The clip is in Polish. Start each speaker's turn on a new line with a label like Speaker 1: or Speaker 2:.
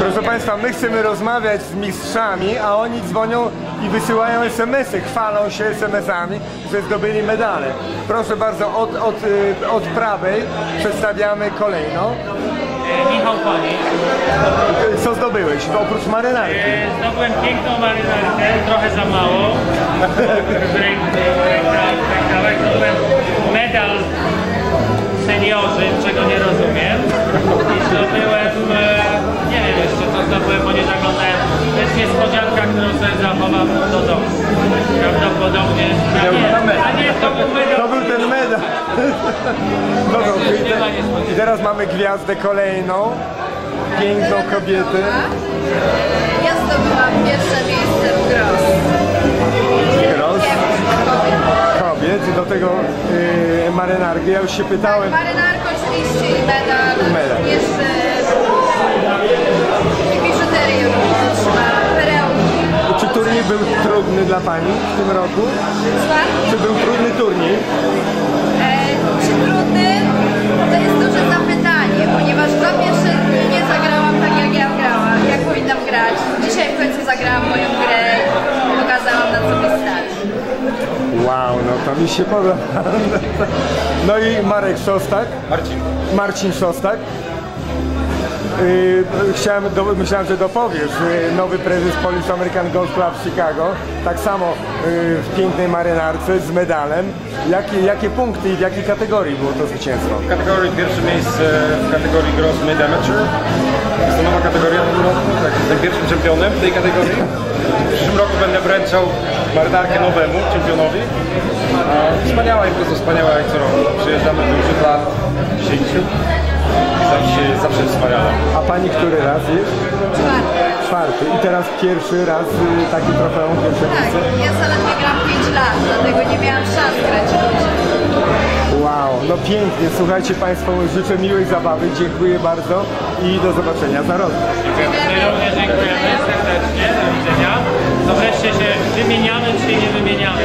Speaker 1: Proszę Państwa, my chcemy rozmawiać z mistrzami, a oni dzwonią i wysyłają SMS-y, chwalą się SMS-ami, że zdobyli medale. Proszę bardzo, od, od, y, od prawej przedstawiamy kolejną.
Speaker 2: E, Michał.
Speaker 1: Y, Co zdobyłeś? Oprócz marynarki.
Speaker 2: E, Zdobyłem piękną marynarkę, trochę za mało. Kawałek zdobyłem medal seniorzy, czego nie rozumiem. I zdobyłem, e, nie wiem jeszcze co zdobyłem, bo nie zaglądałem. To jest niespodzianka, którą sobie zachowam do domu. Prawdopodobnie. A nie, a nie to był medal.
Speaker 1: To był ten medal. Dobra, i teraz mamy gwiazdę kolejną. Piękną kobietę.
Speaker 3: Ja zdobyłam pierwsze miejsce w Gross.
Speaker 1: Cross.
Speaker 3: Kobiet.
Speaker 1: Kobiet. Do tego y, marynarki. Ja już się pytałem.
Speaker 3: Marynarka oczywiście
Speaker 1: Pani w tym roku?
Speaker 3: Słucham?
Speaker 1: Czy był trudny turniej?
Speaker 3: E, czy trudny? To jest duże zapytanie, ponieważ dwa pierwsze dni nie zagrałam tak jak ja grałam, jak powinnam grać. Dzisiaj w końcu zagrałam moją grę i pokazałam na co mi stać.
Speaker 1: Wow, no to mi się podoba. No i Marek Szostak.
Speaker 4: Marcin.
Speaker 1: Marcin Szostak. Yy, chciałem, do, myślałem, że dopowiesz, yy, nowy prezes Polish American Golf Club w Chicago, tak samo yy, w pięknej marynarce z medalem. Jakie, jakie punkty i w jakiej kategorii było to zwycięstwo?
Speaker 4: W kategorii pierwsze miejsce w kategorii Gross Mid Amateur. Jest to nowa kategoria w tym roku, tak, jestem pierwszym czempionem w tej kategorii. W przyszłym roku będę wręczał marynarkę nowemu czempionowi. Wspaniała impreza, wspaniała jak co roku. Przyjeżdżamy już lat 10 i zawsze, zawsze wspaniale.
Speaker 1: A pani który raz jest?
Speaker 3: Czwarty.
Speaker 1: Czwarty. I teraz pierwszy raz yy, taki trofeum, pierwsze
Speaker 3: Tak,
Speaker 1: miejsce?
Speaker 3: ja zaledwie gram 5 lat, dlatego nie miałam szans grać.
Speaker 1: Wow, no pięknie. Słuchajcie Państwo, życzę miłej zabawy, dziękuję bardzo i do zobaczenia za rok.
Speaker 2: My również dziękujemy serdecznie, do widzenia. To wreszcie się wymieniamy, czy się nie wymieniamy,